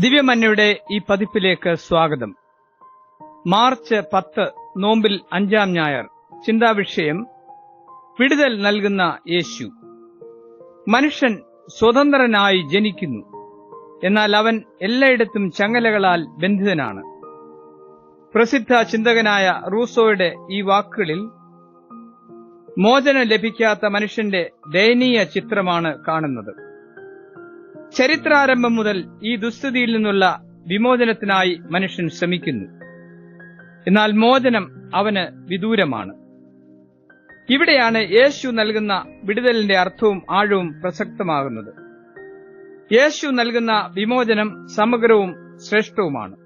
ദിവ്യമന്നയുടെ ഈ പതിപ്പിലേക്ക് സ്വാഗതം. മാർച്ച് പത്ത് നോമ്പിൽ അഞ്ചാം ഞായർ ചിന്താവിഷയം വിടുതൽ നൽകുന്ന യേശു. മനുഷ്യൻ സ്വതന്ത്രനായി ജനിക്കുന്നു എന്നാൽ അവൻ എല്ലായിടത്തും ചങ്ങലകളാൽ ബന്ധിതനാണ്. പ്രസിദ്ധ ചിന്തകനായ റൂസോയുടെ ഈ വാക്കുകളിൽ മോചനം ലഭിക്കാത്ത മനുഷ്യന്റെ ദയനീയ ചിത്രമാണ് കാണുന്നത്. ചരിത്രാരംഭം മുതൽ ഈ ദുസ്ഥിതിയിൽ നിന്നുള്ള വിമോചനത്തിനായി മനുഷ്യൻ ശ്രമിക്കുന്നു. എന്നാൽ മോചനം അവന് വിദൂരമാണ്. ഇവിടെയാണ് യേശു നൽകുന്ന വിടുതലിന്റെ അർത്ഥവും ആഴവും പ്രസക്തമാകുന്നത്. യേശു നൽകുന്ന വിമോചനം സമഗ്രവും ശ്രേഷ്ഠവുമാണ്.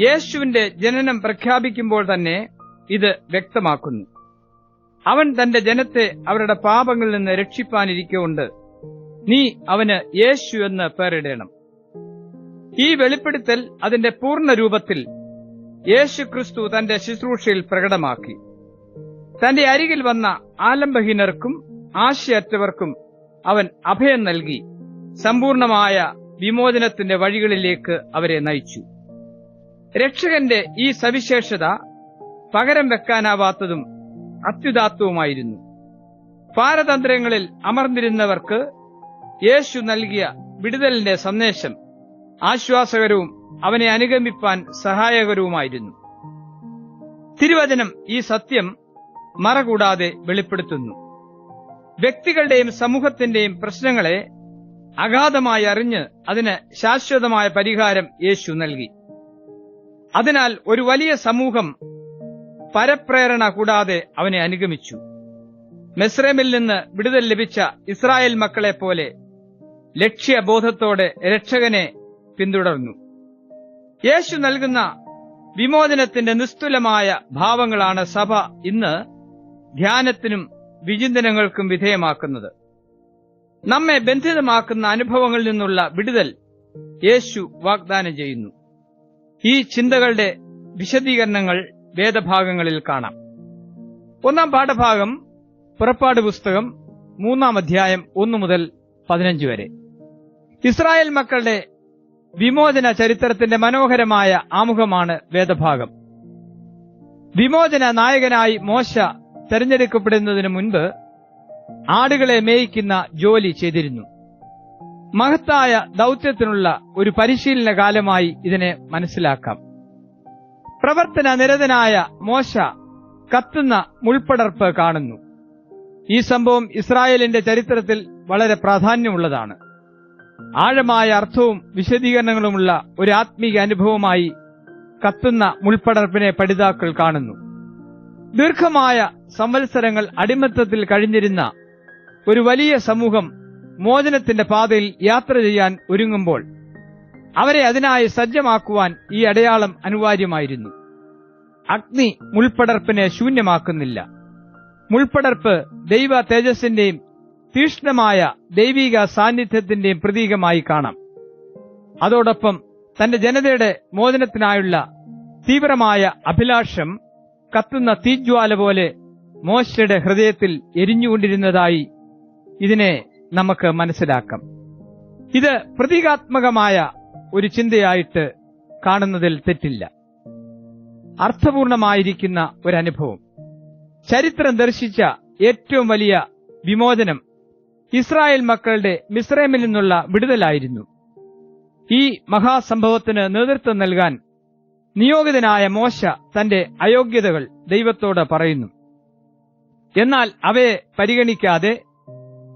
യേശുവിന്റെ ജനനം പ്രഖ്യാപിക്കുമ്പോൾ തന്നെ ഇത് വ്യക്തമാക്കുന്നു. അവൻ തന്റെ ജനത്തെ അവരുടെ പാപങ്ങളിൽ നിന്ന് രക്ഷിപ്പാനിരിക്കൊണ്ട് നീ അവന് യേശു എന്ന് പേരിടേണം. ഈ വെളിപ്പെടുത്തൽ അതിന്റെ പൂർണ രൂപത്തിൽ യേശു ക്രിസ്തു തന്റെ ശുശ്രൂഷയിൽ പ്രകടമാക്കി. തന്റെ അരികിൽ വന്ന ആലംബഹീനർക്കും ആശയറ്റവർക്കും അവൻ അഭയം നൽകി. സമ്പൂർണമായ വിമോചനത്തിന്റെ വഴികളിലേക്ക് അവരെ നയിച്ചു. രക്ഷകന്റെ ഈ സവിശേഷത പകരം വെക്കാനാവാത്തതും അത്യുദാത്തവുമായിരുന്നു. പാരതന്ത്രങ്ങളിൽ അമർന്നിരുന്നവർക്ക് യേശു നൽകിയ വിടുതലിന്റെ സന്ദേശം ആശ്വാസകരവും അവനെ അനുഗമിപ്പാൻ സഹായകരവുമായിരുന്നു. തിരുവചനം ഈ സത്യം മറകൂടാതെ വെളിപ്പെടുത്തുന്നു. വ്യക്തികളുടെയും സമൂഹത്തിന്റെയും പ്രശ്നങ്ങളെ അഗാധമായി അറിഞ്ഞ് അതിന് ശാശ്വതമായ പരിഹാരം യേശു നൽകി. അതിനാൽ ഒരു വലിയ സമൂഹം പരപ്രേരണ കൂടാതെ അവനെ അനുഗമിച്ചു. മെസ്രേമിൽ നിന്ന് വിടുതൽ ലഭിച്ച ഇസ്രായേൽ മക്കളെ പോലെ ലക്ഷ്യബോധത്തോടെ രക്ഷകനെ പിന്തുടർന്നു. യേശു നൽകുന്ന വിമോചനത്തിന്റെ നിസ്തുലമായ ഭാവങ്ങളാണ് സഭ ഇന്ന് ധ്യാനത്തിനും വിചിന്തനങ്ങൾക്കും വിധേയമാക്കുന്നത്. നമ്മെ ബന്ധിതമാക്കുന്ന അനുഭവങ്ങളിൽ നിന്നുള്ള വിടുതൽ യേശു വാഗ്ദാനം ചെയ്യുന്നു. ഈ ചിന്തകളുടെ വിശദീകരണങ്ങൾ വേദഭാഗങ്ങളിൽ കാണാം. ഒന്നാം പാഠഭാഗം പുറപ്പാട് പുസ്തകം മൂന്നാം അധ്യായം ഒന്നു മുതൽ പതിനഞ്ച് വരെ. ഇസ്രായേൽ മക്കളുടെ വിമോചന ചരിത്രത്തിന്റെ മനോഹരമായ ആമുഖമാണ് വേദഭാഗം. വിമോചന നായകനായി മോശ തെരഞ്ഞെടുക്കപ്പെടുന്നതിന് മുൻപ് ആടുകളെ മേയിക്കുന്ന ജോലി ചെയ്തിരുന്നു. മഹത്തായ ദൗത്യത്തിനുള്ള ഒരു പരിശീലന കാലമായി ഇതിനെ മനസ്സിലാക്കാം. പ്രവർത്തന നിരതനായ മോശ കത്തുന്ന മുൾപ്പടർപ്പ് കാണുന്നു. ഈ സംഭവം ഇസ്രായേലിന്റെ ചരിത്രത്തിൽ വളരെ പ്രാധാന്യമുള്ളതാണ്. ആഴമായ അർത്ഥവും വിശദീകരണങ്ങളുമുള്ള ഒരു ആത്മീക അനുഭവമായി കത്തുന്ന മുൾപ്പടർപ്പിനെ പഠിതാക്കൾ കാണുന്നു. ദീർഘമായ സംവത്സരങ്ങൾ അടിമത്തത്തിൽ കഴിഞ്ഞിരുന്ന ഒരു വലിയ സമൂഹം മോചനത്തിന്റെ പാതയിൽ യാത്ര ചെയ്യാൻ ഒരുങ്ങുമ്പോൾ അവരെ അതിനായി സജ്ജമാക്കുവാൻ ഈ അടയാളം അനിവാര്യമായിരുന്നു. അഗ്നി മുൾപ്പടർപ്പിനെ ശൂന്യമാക്കുന്നില്ല. മുൾപ്പടർപ്പ് ദൈവ തേജസ്സിന്റെയും തീഷ്ണമായ ദൈവിക സാന്നിധ്യത്തിന്റെയും പ്രതീകമായി കാണാം. അതോടൊപ്പം തന്റെ ജനതയുടെ മോചനത്തിനായുള്ള തീവ്രമായ അഭിലാഷം കത്തുന്ന തീജ്വാല പോലെ മോശയുടെ ഹൃദയത്തിൽ എരിഞ്ഞുകൊണ്ടിരുന്നതായി ഇതിനെ നമുക്ക് മനസ്സിലാക്കാം. ഇത് പ്രതീകാത്മകമായ ഒരു ചിന്തയായിട്ട് കാണുന്നതിൽ തെറ്റില്ല. അർത്ഥപൂർണമായിരിക്കുന്ന ഒരനുഭവം ചരിത്രം ദർശിച്ച ഏറ്റവും വലിയ വിമോചനം ഇസ്രായേൽ മക്കളുടെ മിസ്രൈമിൽ നിന്നുള്ള വിടുതലായിരുന്നു. ഈ മഹാസംഭവത്തിന് നേതൃത്വം നൽകാൻ നിയോഗിതനായ മോശ തന്റെ അയോഗ്യതകൾ ദൈവത്തോട് പറയുന്നു. എന്നാൽ അവയെ പരിഗണിക്കാതെ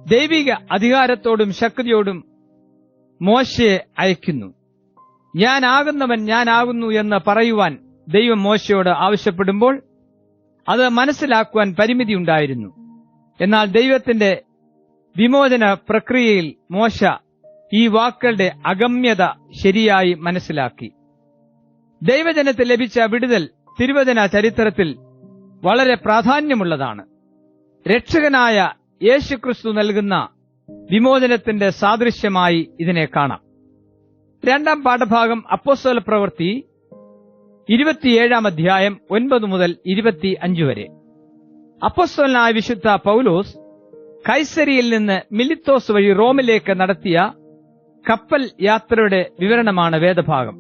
ദൈവിക അധികാരത്തോടും ശക്തിയോടും മോശയെ അയക്കുന്നു. ഞാനാകുന്നവൻ ഞാനാകുന്നു എന്ന് പറയുവാൻ ദൈവം മോശയോട് ആവശ്യപ്പെടുമ്പോൾ അത് മനസ്സിലാക്കുവാൻ പരിമിതിയുണ്ടായിരുന്നു എന്നാൽ ദൈവത്തിന്റെ വിമോചന പ്രക്രിയയിൽ മോശ ഈ വാക്കുകളുടെ അഗമ്യത ശരിയായി മനസ്സിലാക്കി. ദൈവജനത്തിൽ ലഭിച്ച വിടുതൽ തിരുവചന ചരിത്രത്തിൽ വളരെ പ്രാധാന്യമുള്ളതാണ്. രക്ഷകനായ യേശുക്രിസ്തു നൽകുന്ന വിമോചനത്തിന്റെ സാദൃശ്യമായി ഇതിനെ കാണാം. രണ്ടാം പാഠഭാഗം അപ്പോസ്തല പ്രവൃത്തി ഇരുപത്തിയേഴാം അധ്യായം ഒൻപത് മുതൽ ഇരുപത്തി അഞ്ച് വരെ. അപ്പോസ്തലനായ വിശുദ്ധ പൗലോസ് കൈസരിയിൽ നിന്ന് മിലിത്തോസ് വഴി റോമിലേക്ക് നടത്തിയ കപ്പൽ യാത്രയുടെ വിവരണമാണ് വേദഭാഗം.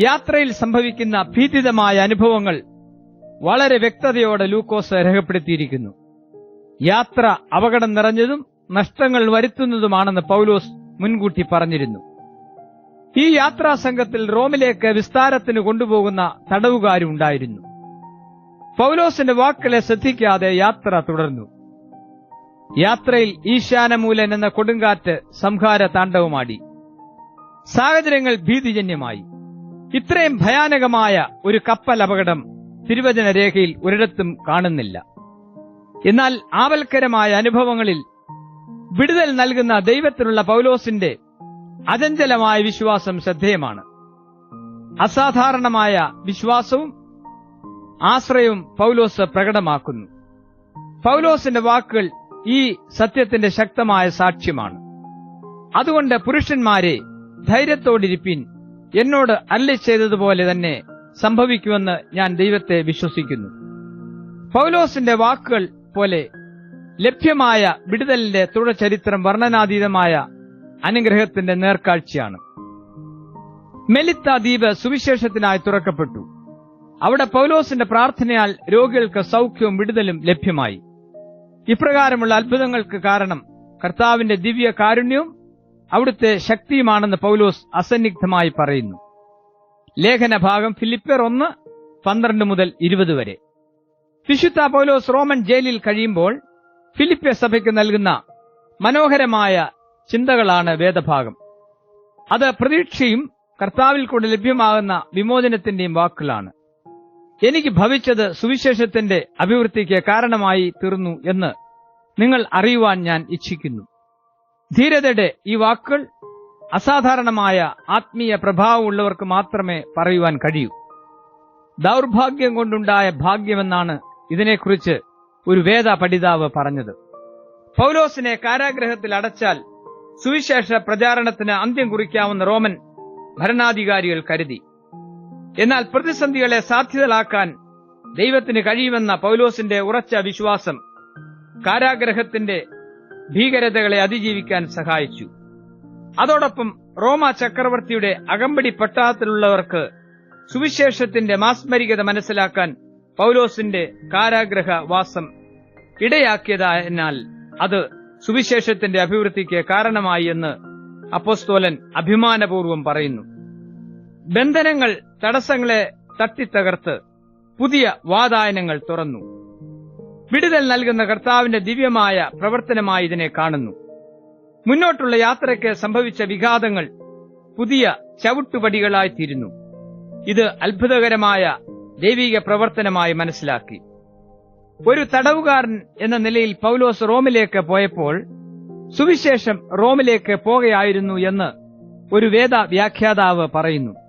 യാത്രയിൽ സംഭവിക്കുന്ന ഭീതിതമായ അനുഭവങ്ങൾ വളരെ വ്യക്തതയോടെ ലൂക്കോസ് രേഖപ്പെടുത്തിയിരിക്കുന്നു. യാത്ര അപകടം നിറഞ്ഞതും നഷ്ടങ്ങൾ വരുത്തുന്നതുമാണെന്ന് പൗലോസ് മുൻകൂട്ടി പറഞ്ഞിരുന്നു. ഈ യാത്രാ സംഘത്തിൽ റോമിലേക്ക് വിസ്താരത്തിന് കൊണ്ടുപോകുന്ന തടവുകാരുണ്ടായിരുന്നു. പൗലോസിന്റെ വാക്കുകളെ ശ്രദ്ധിക്കാതെ യാത്ര തുടർന്നു. യാത്രയിൽ ഈശാനമൂലൻ എന്ന കൊടുങ്കാറ്റ് സംഹാര താണ്ഡവമാടി. സാഹചര്യങ്ങൾ ഭീതിജന്യമായി. ഇത്രയും ഭയാനകമായ ഒരു കപ്പൽ അപകടം തിരുവചന രേഖയിൽ ഒരിടത്തും കാണുന്നില്ല. എന്നാൽ ആവൽക്കരമായ അനുഭവങ്ങളിൽ വിടുതൽ നൽകുന്ന ദൈവത്തിലുള്ള പൗലോസിന്റെ അചഞ്ചലമായ വിശ്വാസം ശ്രദ്ധേയമാണ്. അസാധാരണമായ വിശ്വാസവും ആശ്രയവും പൗലോസ് പ്രകടമാക്കുന്നു. പൗലോസിന്റെ വാക്കുകൾ ഈ സത്യത്തിന്റെ ശക്തമായ സാക്ഷ്യമാണ്. അതുകൊണ്ട് പുരുഷന്മാരെ ധൈര്യത്തോടിരിപ്പിൻ എന്നോട് അല്ല ചെയ്തതുപോലെ തന്നെ സംഭവിക്കുമെന്ന് ഞാൻ ദൈവത്തെ വിശ്വസിക്കുന്നു. പൗലോസിന്റെ വാക്കുകൾ പോലെ ലഭ്യമായ വിടുതലിന്റെ തുടർചരിത്രം വർണനാതീതമായ അനുഗ്രഹത്തിന്റെ നേർക്കാഴ്ചയാണ്. മെലിത്ത ദ്വീപ് സുവിശേഷത്തിനായി തുറക്കപ്പെട്ടു. അവിടെ പൗലോസിന്റെ പ്രാർത്ഥനയാൽ രോഗികൾക്ക് സൗഖ്യവും വിടുതലും ലഭ്യമായി. ഇപ്രകാരമുള്ള അത്ഭുതങ്ങൾക്ക് കാരണം കർത്താവിന്റെ ദിവ്യ കാരുണ്യവും അവിടുത്തെ ശക്തിയുമാണെന്ന് പൗലോസ് അസന്നിഗ്ധമായി പറയുന്നു. ലേഖന ഭാഗം ഫിലിപ്പർ ഒന്ന് പന്ത്രണ്ട് മുതൽ ഇരുപത് വരെ. വിശുദ്ധ പൗലോസ് റോമൻ ജയിലിൽ കഴിയുമ്പോൾ ഫിലിപ്പിയ സഭയ്ക്ക് നൽകുന്ന മനോഹരമായ ചിന്തകളാണ് വേദഭാഗം. അത് പ്രതീക്ഷയും കർത്താവിൽ കൊണ്ട് ലഭ്യമാകുന്ന വിമോചനത്തിന്റെയും വാക്കുകളാണ്. എനിക്ക് ഭവിച്ചത് സുവിശേഷത്തിന്റെ അഭിവൃദ്ധിക്ക് കാരണമായി തീർന്നു എന്ന് നിങ്ങൾ അറിയുവാൻ ഞാൻ ഇച്ഛിക്കുന്നു. ധീരതയുടെ ഈ വാക്കുകൾ അസാധാരണമായ ആത്മീയ പ്രഭാവമുള്ളവർക്ക് മാത്രമേ പറയുവാൻ കഴിയൂ. ദൗർഭാഗ്യം കൊണ്ടുണ്ടായ ഭാഗ്യമെന്നാണ് ഇതിനെക്കുറിച്ച് ഒരു വേദ പഠിതാവ് പറഞ്ഞത്. പൗലോസിനെ കാരാഗ്രഹത്തിൽ അടച്ചാൽ സുവിശേഷ പ്രചാരണത്തിന് അന്ത്യം കുറിക്കാവുന്ന റോമൻ ഭരണാധികാരികൾ കരുതി. എന്നാൽ പ്രതിസന്ധികളെ സാധ്യതലാക്കാൻ ദൈവത്തിന് കഴിയുമെന്ന പൗലോസിന്റെ ഉറച്ച വിശ്വാസം കാരാഗ്രഹത്തിന്റെ ഭീകരതകളെ അതിജീവിക്കാൻ സഹായിച്ചു. അതോടൊപ്പം റോമ ചക്രവർത്തിയുടെ അകമ്പടി പട്ടാളത്തിലുള്ളവർക്ക് സുവിശേഷത്തിന്റെ മാസ്മരികത മനസ്സിലാക്കാൻ പൗലോസിന്റെ കാരാഗ്രഹ വാസം അത് സുവിശേഷത്തിന്റെ അഭിവൃദ്ധിക്ക് കാരണമായി എന്ന് അപ്പോസ്തോലൻ അഭിമാനപൂർവം പറയുന്നു. ബന്ധനങ്ങൾ തടസ്സങ്ങളെ തട്ടിത്തകർത്ത് പുതിയ വാതായനങ്ങൾ തുറന്നു. വിടുതൽ നൽകുന്ന കർത്താവിന്റെ ദിവ്യമായ പ്രവർത്തനമായി ഇതിനെ കാണുന്നു. മുന്നോട്ടുള്ള യാത്രയ്ക്ക് സംഭവിച്ച വിഘാതങ്ങൾ പുതിയ ചവിട്ടുപടികളായിത്തീരുന്നു ഇത് അത്ഭുതകരമായ ദൈവിക പ്രവർത്തനമായി മനസ്സിലാക്കി. ഒരു തടവുകാരൻ എന്ന നിലയിൽ പൗലോസ് റോമിലേക്ക് പോയപ്പോൾ സുവിശേഷം റോമിലേക്ക് പോകയായിരുന്നു എന്ന് ഒരു വേദ വ്യാഖ്യാതാവ് പറയുന്നു.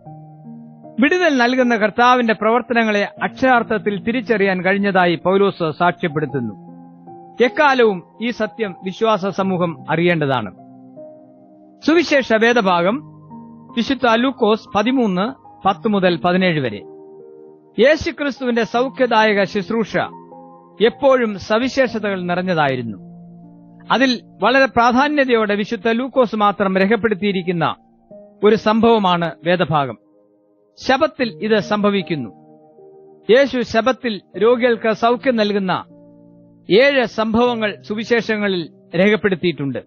വിടുതൽ നൽകുന്ന കർത്താവിന്റെ പ്രവർത്തനങ്ങളെ അക്ഷരാർത്ഥത്തിൽ തിരിച്ചറിയാൻ കഴിഞ്ഞതായി പൗലോസ് സാക്ഷ്യപ്പെടുത്തുന്നു. എക്കാലവും ഈ സത്യം വിശ്വാസ സമൂഹം അറിയേണ്ടതാണ്. സുവിശേഷ വേദഭാഗം വിശുദ്ധ അലൂക്കോസ് പതിമൂന്ന് പത്ത് മുതൽ പതിനേഴ് വരെ. യേശുക്രിസ്തുവിന്റെ സൗഖ്യദായക ശുശ്രൂഷ എപ്പോഴും സവിശേഷതകൾ നിറഞ്ഞതായിരുന്നു. അതിൽ വളരെ പ്രാധാന്യതയോടെ വിശുദ്ധ ലൂക്കോസ് മാത്രം രേഖപ്പെടുത്തിയിരിക്കുന്ന ഒരു സംഭവമാണ് വേദഭാഗം. ശബത്തിൽ ഇത് സംഭവിക്കുന്നു. യേശു ശബത്തിൽ രോഗികൾക്ക് സൗഖ്യം നൽകുന്ന ഏഴ് സംഭവങ്ങൾ സുവിശേഷങ്ങളിൽ രേഖപ്പെടുത്തിയിട്ടുണ്ട്.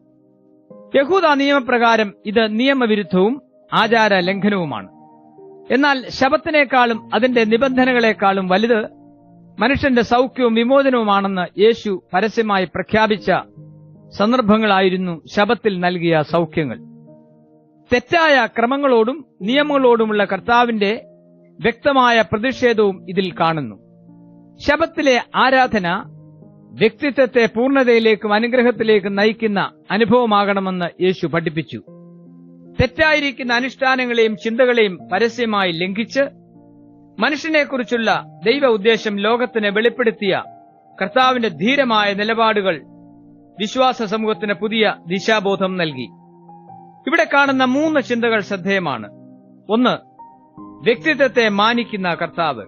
യഹൂദ നിയമപ്രകാരം ഇത് നിയമവിരുദ്ധവും ആചാര ലംഘനവുമാണ് എന്നാൽ ശബത്തിനേക്കാളും അതിന്റെ നിബന്ധനകളെക്കാളും വലുത് മനുഷ്യന്റെ സൗഖ്യവും വിമോചനവുമാണെന്ന് യേശു പരസ്യമായി പ്രഖ്യാപിച്ച സന്ദർഭങ്ങളായിരുന്നു ശബത്തിൽ നൽകിയ സൗഖ്യങ്ങൾ. തെറ്റായ ക്രമങ്ങളോടും നിയമങ്ങളോടുമുള്ള കർത്താവിന്റെ വ്യക്തമായ പ്രതിഷേധവും ഇതിൽ കാണുന്നു. ശബത്തിലെ ആരാധന വ്യക്തിത്വത്തെ പൂർണതയിലേക്കും അനുഗ്രഹത്തിലേക്കും നയിക്കുന്ന അനുഭവമാകണമെന്ന് യേശു പഠിപ്പിച്ചു. തെറ്റായിരിക്കുന്ന അനുഷ്ഠാനങ്ങളെയും ചിന്തകളെയും പരസ്യമായി ലംഘിച്ച് മനുഷ്യനെക്കുറിച്ചുള്ള ദൈവ ഉദ്ദേശം ലോകത്തിന് വെളിപ്പെടുത്തിയ കർത്താവിന്റെ ധീരമായ നിലപാടുകൾ വിശ്വാസ സമൂഹത്തിന് പുതിയ ദിശാബോധം നൽകി. ഇവിടെ കാണുന്ന മൂന്ന് ചിന്തകൾ ശ്രദ്ധേയമാണ്. ഒന്ന് വ്യക്തിത്വത്തെ മാനിക്കുന്ന കർത്താവ്.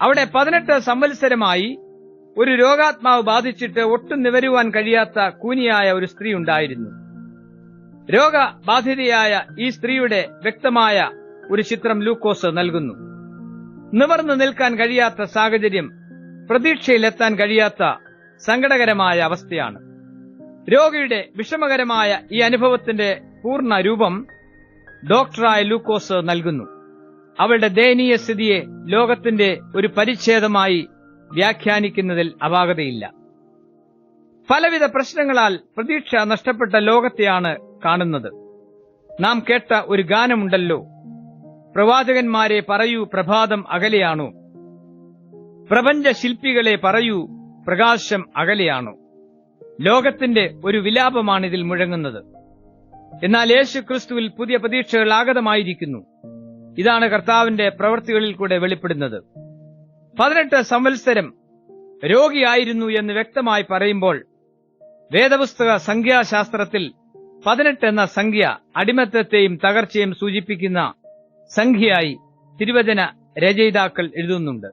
അവിടെ പതിനെട്ട് സംവത്സരമായി ഒരു രോഗാത്മാവ് ബാധിച്ചിട്ട് ഒട്ടും നിവരുവാൻ കഴിയാത്ത കൂനിയായ ഒരു സ്ത്രീ ഉണ്ടായിരുന്നു. രോഗബാധിതയായ ഈ സ്ത്രീയുടെ വ്യക്തമായ ഒരു ചിത്രം ലൂക്കോസ് നൽകുന്നു. നിവർന്നു നിൽക്കാൻ കഴിയാത്ത സാഹചര്യം പ്രതീക്ഷയിലെത്താൻ കഴിയാത്ത സങ്കടകരമായ അവസ്ഥയാണ്. രോഗിയുടെ വിഷമകരമായ ഈ അനുഭവത്തിന്റെ പൂർണ രൂപം ഡോക്ടറായ ലൂക്കോസ് നൽകുന്നു. അവളുടെ ദയനീയ സ്ഥിതിയെ ലോകത്തിന്റെ ഒരു പരിച്ഛേദമായി വ്യാഖ്യാനിക്കുന്നതിൽ അപാകതയില്ല. പലവിധ പ്രശ്നങ്ങളാൽ പ്രതീക്ഷ നഷ്ടപ്പെട്ട ലോകത്തെയാണ് കാണുന്നത്. നാം കേട്ട ഒരു ഗാനമുണ്ടല്ലോ. പ്രവാചകന്മാരെ പറയൂ പ്രഭാതം അകലെയാണോ? പ്രപഞ്ച ശില്പികളെ പറയൂ പ്രകാശം അകലെയാണോ? ലോകത്തിന്റെ ഒരു വിലാപമാണ് ഇതിൽ മുഴങ്ങുന്നത്. എന്നാൽ യേശു ക്രിസ്തുവിൽ പുതിയ പ്രതീക്ഷകൾ ആഗതമായിരിക്കുന്നു ഇതാണ് കർത്താവിന്റെ പ്രവൃത്തികളിൽ കൂടെ വെളിപ്പെടുന്നത്. പതിനെട്ട് സംവത്സരം രോഗിയായിരുന്നു എന്ന് വ്യക്തമായി പറയുമ്പോൾ വേദപുസ്തക സംഖ്യാശാസ്ത്രത്തിൽ പതിനെട്ട് എന്ന സംഖ്യ അടിമത്തത്തെയും തകർച്ചയും സൂചിപ്പിക്കുന്ന സംഖ്യയായി തിരുവചന രചയിതാക്കൾ എഴുതുന്നുണ്ട്.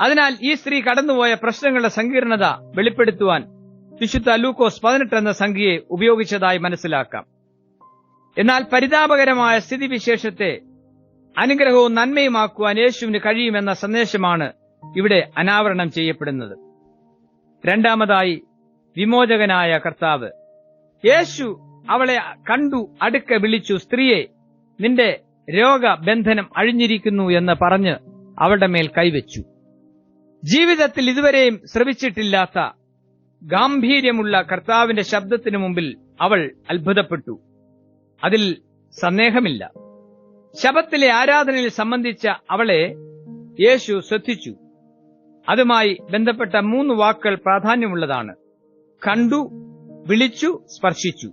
അതിനാൽ ഈ സ്ത്രീ കടന്നുപോയ പ്രശ്നങ്ങളുടെ സങ്കീർണത വെളിപ്പെടുത്തുവാൻ വിശുദ്ധ ലൂക്കോസ് പതിനെട്ട് എന്ന സംഖ്യയെ ഉപയോഗിച്ചതായി മനസ്സിലാക്കാം. എന്നാൽ പരിതാപകരമായ സ്ഥിതിവിശേഷത്തെ അനുഗ്രഹവും നന്മയുമാക്കുവാൻ യേശുവിന് കഴിയുമെന്ന സന്ദേശമാണ് ഇവിടെ അനാവരണം ചെയ്യപ്പെടുന്നത്. രണ്ടാമതായി വിമോചകനായ കർത്താവ് യേശു അവളെ കണ്ടു അടുക്ക വിളിച്ചു സ്ത്രീയെ നിന്റെ രോഗബന്ധനം അഴിഞ്ഞിരിക്കുന്നു എന്ന് പറഞ്ഞ് അവളുടെ മേൽ കൈവച്ചു. ജീവിതത്തിൽ ഇതുവരെയും ശ്രവിച്ചിട്ടില്ലാത്ത ഗാംഭീര്യമുള്ള കർത്താവിന്റെ ശബ്ദത്തിനു മുമ്പിൽ അവൾ അത്ഭുതപ്പെട്ടു. അതിൽ സന്ദേഹമില്ല. ശബത്തിലെ ആരാധനയിൽ സംബന്ധിച്ച അവളെ യേശു ശ്രദ്ധിച്ചു. അതുമായി ബന്ധപ്പെട്ട മൂന്ന് വാക്കുകൾ പ്രാധാന്യമുള്ളതാണ്. കണ്ടു വിളിച്ചു സ്പർശിച്ചു.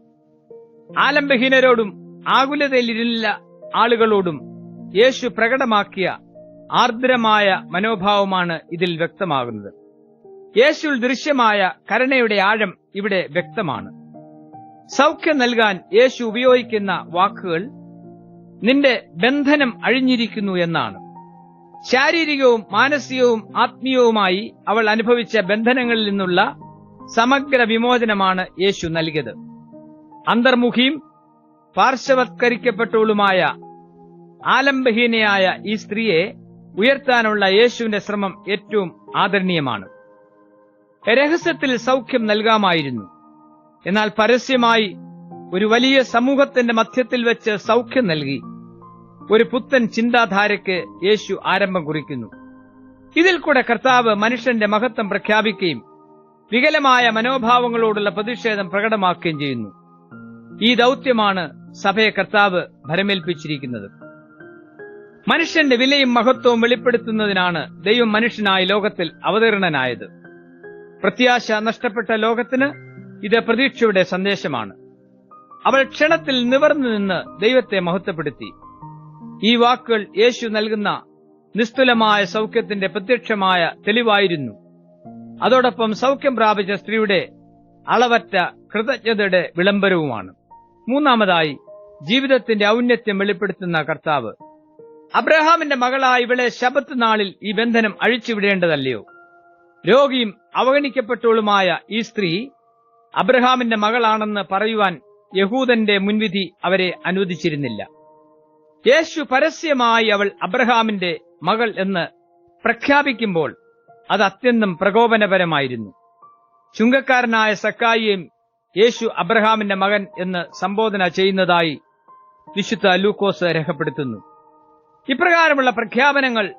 ആലംബഹീനരോടും ആകുലതയിലിരുന്ന ആളുകളോടും യേശു പ്രകടമാക്കിയ ആർദ്രമായ മനോഭാവമാണ് ഇതിൽ വ്യക്തമാകുന്നത്. യേശുവിൽ ദൃശ്യമായ കരുണയുടെ ആഴം ഇവിടെ വ്യക്തമാണ്. സൗഖ്യം നൽകാൻ യേശു ഉപയോഗിക്കുന്ന വാക്കുകൾ നിന്റെ ബന്ധനം അഴിഞ്ഞിരിക്കുന്നു എന്നാണ്. ശാരീരികവും മാനസികവും ആത്മീയവുമായി അവൾ അനുഭവിച്ച ബന്ധനങ്ങളിൽ നിന്നുള്ള സമഗ്ര വിമോചനമാണ് യേശു നൽകിയത്. അന്തർമുഖിയും പാർശ്വവത്കരിക്കപ്പെട്ടവളുമായ ആലംബഹീനയായ ഈ സ്ത്രീയെ ഉയർത്താനുള്ള യേശുവിന്റെ ശ്രമം ഏറ്റവും ആദരണീയമാണ്. രഹസ്യത്തിൽ സൗഖ്യം നൽകാമായിരുന്നു. എന്നാൽ പരസ്യമായി ഒരു വലിയ സമൂഹത്തിന്റെ മധ്യത്തിൽ വെച്ച് സൗഖ്യം നൽകി. ഒരു പുത്തൻ ചിന്താധാരയ്ക്ക് യേശു ആരംഭം കുറിക്കുന്നു. ഇതിൽ കൂടെ കർത്താവ് മനുഷ്യന്റെ മഹത്വം പ്രഖ്യാപിക്കുകയും വികലമായ മനോഭാവങ്ങളോടുള്ള പ്രതിഷേധം പ്രകടമാക്കുകയും ചെയ്യുന്നു. ഈ ദൗത്യമാണ് സഭയെ കർത്താവ് ഭരമേൽപ്പിച്ചിരിക്കുന്നത്. മനുഷ്യന്റെ വിലയും മഹത്വവും വെളിപ്പെടുത്തുന്നതിനാണ് ദൈവം മനുഷ്യനായി ലോകത്തിൽ അവതീർണനായത് പ്രത്യാശ നഷ്ടപ്പെട്ട ലോകത്തിന് ഇത് പ്രതീക്ഷയുടെ സന്ദേശമാണ്. അവൾ ക്ഷണത്തിൽ നിവർന്നു നിന്ന് ദൈവത്തെ മഹത്വപ്പെടുത്തി. ഈ വാക്കുകൾ യേശു നൽകുന്ന നിസ്തുലമായ സൗഖ്യത്തിന്റെ പ്രത്യക്ഷമായ തെളിവായിരുന്നു. അതോടൊപ്പം സൗഖ്യം പ്രാപിച്ച സ്ത്രീയുടെ അളവറ്റ കൃതജ്ഞതയുടെ വിളംബരവുമാണ്. മൂന്നാമതായി ജീവിതത്തിന്റെ ഔന്നത്യം വെളിപ്പെടുത്തുന്ന കർത്താവ്. അബ്രഹാമിന്റെ മകളായ ഇവളെ ശബത്ത് നാളിൽ ഈ ബന്ധനം അഴിച്ചുവിടേണ്ടതല്ലയോ? രോഗിയും അവഗണിക്കപ്പെട്ടവളുമായ ഈ സ്ത്രീ അബ്രഹാമിന്റെ മകളാണെന്ന് പറയുവാൻ യഹൂദന്റെ മുൻവിധി അവരെ അനുവദിച്ചിരുന്നില്ല. യേശു പരസ്യമായി അവൾ അബ്രഹാമിന്റെ മകൾ എന്ന് പ്രഖ്യാപിക്കുമ്പോൾ അത് അത്യന്തം പ്രകോപനപരമായിരുന്നു. ചുങ്കക്കാരനായ സക്കായിയും യേശു അബ്രഹാമിന്റെ മകൻ എന്ന് സംബോധന ചെയ്യുന്നതായി വിശുദ്ധ ലൂക്കോസ് രേഖപ്പെടുത്തുന്നു. ഇപ്രകാരമുള്ള പ്രഖ്യാപനങ്ങൾ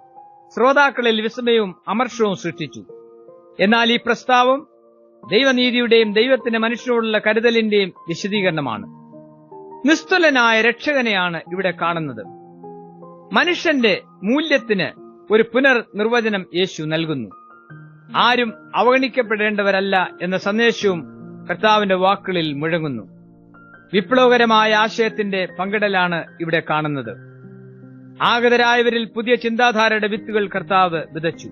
ശ്രോതാക്കളിൽ വിസ്മയവും അമർഷവും സൃഷ്ടിച്ചു. എന്നാൽ ഈ പ്രസ്താവം ദൈവനീതിയുടെയും ദൈവത്തിന്റെ മനുഷ്യരോടുള്ള കരുതലിന്റെയും വിശദീകരണമാണ്. നിസ്തുലനായ രക്ഷകനെയാണ് ഇവിടെ കാണുന്നത്. മനുഷ്യന്റെ മൂല്യത്തിന് ഒരു പുനർ നിർവചനം യേശു നൽകുന്നു. ആരും അവഗണിക്കപ്പെടേണ്ടവരല്ല എന്ന സന്ദേശവും കർത്താവിന്റെ വാക്കുകളിൽ മുഴങ്ങുന്നു. വിപ്ലവകരമായ ആശയത്തിന്റെ പങ്കിടലാണ് ഇവിടെ കാണുന്നത്. ആഗതരായവരിൽ പുതിയ ചിന്താധാരയുടെ വിത്തുകൾ കർത്താവ് വിതച്ചു.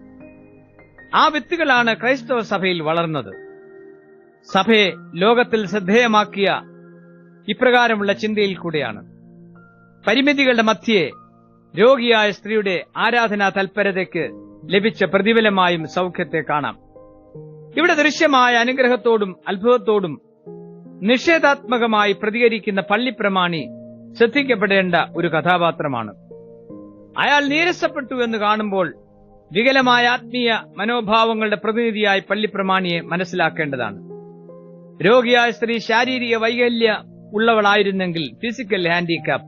ആ വ്യക്തികളാണ് ക്രൈസ്തവ സഭയിൽ വളർന്നത്. സഭയെ ലോകത്തിൽ ശ്രദ്ധേയമാക്കിയ ഇപ്രകാരമുള്ള ചിന്തയിൽ കൂടെയാണ്. പരിമിതികളുടെ മധ്യേ രോഗിയായ സ്ത്രീയുടെ ആരാധനാ തൽപരതയ്ക്ക് ലഭിച്ച പ്രതിഫലമായും സൗഖ്യത്തെ കാണാം. ഇവിടെ ദൃശ്യമായ അനുഗ്രഹത്തോടും അത്ഭുതത്തോടും നിഷേധാത്മകമായി പ്രതികരിക്കുന്ന പള്ളിപ്രമാണി ശ്രദ്ധിക്കപ്പെടേണ്ട ഒരു കഥാപാത്രമാണ്. അയാൾ നീരസപ്പെട്ടു എന്ന് കാണുമ്പോൾ വികലമായ ആത്മീയ മനോഭാവങ്ങളുടെ പ്രതിനിധിയായി പള്ളിപ്രമാണിയെ മനസ്സിലാക്കേണ്ടതാണ്. രോഗിയായ സ്ത്രീ ശാരീരിക വൈകല്യ ഉള്ളവളായിരുന്നെങ്കിൽ ഫിസിക്കൽ ഹാൻഡിക്കാപ്പ്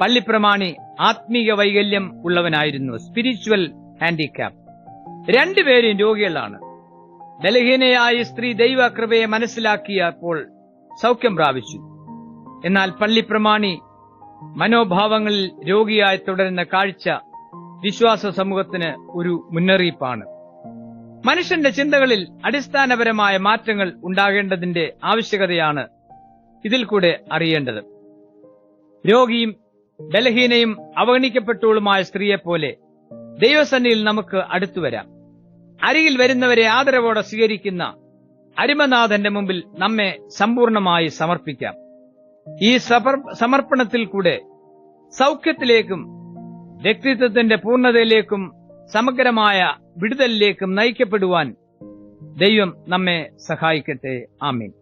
പള്ളിപ്രമാണി ആത്മീക വൈകല്യം ഉള്ളവനായിരുന്നു സ്പിരിച്വൽ ഹാൻഡിക്കാപ്പ് രണ്ടുപേരും രോഗികളാണ്. ബലഹീനയായ സ്ത്രീ ദൈവകൃപയെ മനസ്സിലാക്കിയപ്പോൾ സൗഖ്യം പ്രാപിച്ചു. എന്നാൽ പള്ളിപ്രമാണി മനോഭാവങ്ങളിൽ രോഗിയായി തുടരുന്ന കാഴ്ച വിശ്വാസ സമൂഹത്തിന് ഒരു മുന്നറിയിപ്പാണ്. മനുഷ്യന്റെ ചിന്തകളിൽ അടിസ്ഥാനപരമായ മാറ്റങ്ങൾ ഉണ്ടാകേണ്ടതിന്റെ ആവശ്യകതയാണ് ഇതിൽ കൂടെ അറിയേണ്ടത്. രോഗിയും ബലഹീനയും അവഗണിക്കപ്പെട്ടവളുമായ സ്ത്രീയെപ്പോലെ ദൈവസന്നിയിൽ നമുക്ക് അടുത്തു വരാം. അരികിൽ വരുന്നവരെ ആദരവോടെ സ്വീകരിക്കുന്ന അരിമനാഥന്റെ മുമ്പിൽ നമ്മെ സമ്പൂർണമായി സമർപ്പിക്കാം. ഈ സമർപ്പണത്തിൽ കൂടെ സൗഖ്യത്തിലേക്കും വ്യക്തിത്വത്തിന്റെ പൂർണതയിലേക്കും സമഗ്രമായ വിടുതലിലേക്കും നയിക്കപ്പെടുവാൻ ദൈവം നമ്മെ സഹായിക്കട്ടെ. ആമീൻ.